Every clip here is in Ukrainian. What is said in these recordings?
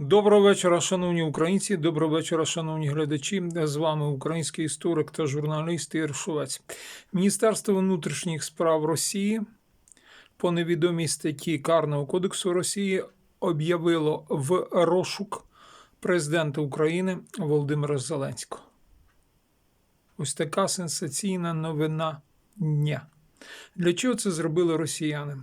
Доброго вечора, шановні українці. Доброго вечора, шановні глядачі. З вами український історик та журналіст Ігор Шовець. Міністерство внутрішніх справ Росії по невідомій статті Карного кодексу Росії об'явило в розшук президента України Володимира Зеленського. Ось така сенсаційна новина дня. Для чого це зробили росіяни?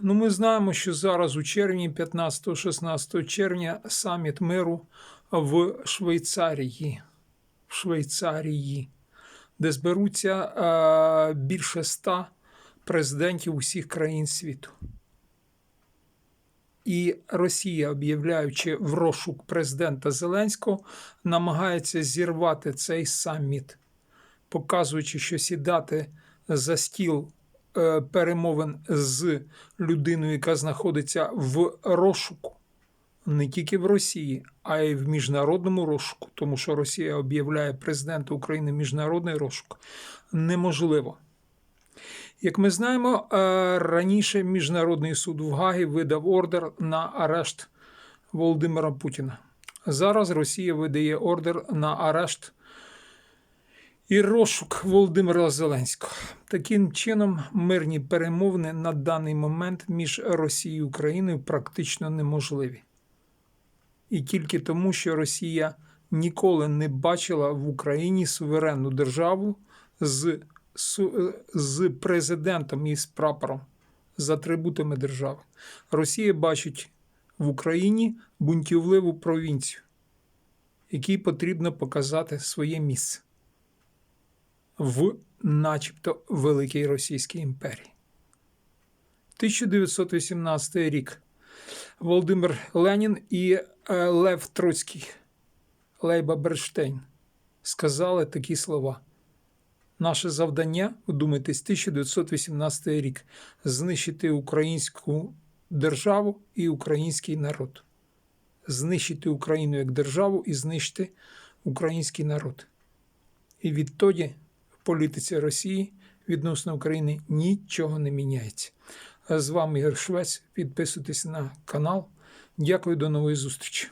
Ну, ми знаємо, що зараз у червні, 15-16 червня, саміт миру в Швейцарії, в Швейцарії, де зберуться е, більше ста президентів усіх країн світу. І Росія, об'являючи в розшук президента Зеленського, намагається зірвати цей саміт, показуючи, що сідати за стіл перемовин з людиною, яка знаходиться в розшуку, не тільки в Росії, а й в міжнародному розшуку, тому що Росія об'являє президента України міжнародний розшук, неможливо. Як ми знаємо, е, раніше Міжнародний суд в Гагі видав ордер на арешт Володимира Путіна. Зараз Росія видає ордер на арешт і розшук Володимира Зеленського. Таким чином, мирні перемовини на даний момент між Росією і Україною практично неможливі. І тільки тому, що Росія ніколи не бачила в Україні суверенну державу з, з президентом і з прапором, з атрибутами держави. Росія бачить в Україні бунтівливу провінцію, якій потрібно показати своє місце в начебто Великій Російській імперії. 1918 рік Володимир Ленін і е, Лев Троцький, Лейба Берштейн сказали такі слова. Наше завдання, вдумайтесь, 1918 рік знищити українську державу і український народ. Знищити Україну як державу і знищити український народ. І відтоді політиці Росії відносно України нічого не міняється. З вами Ігор Швець. Підписуйтесь на канал. Дякую, до нової зустрічі.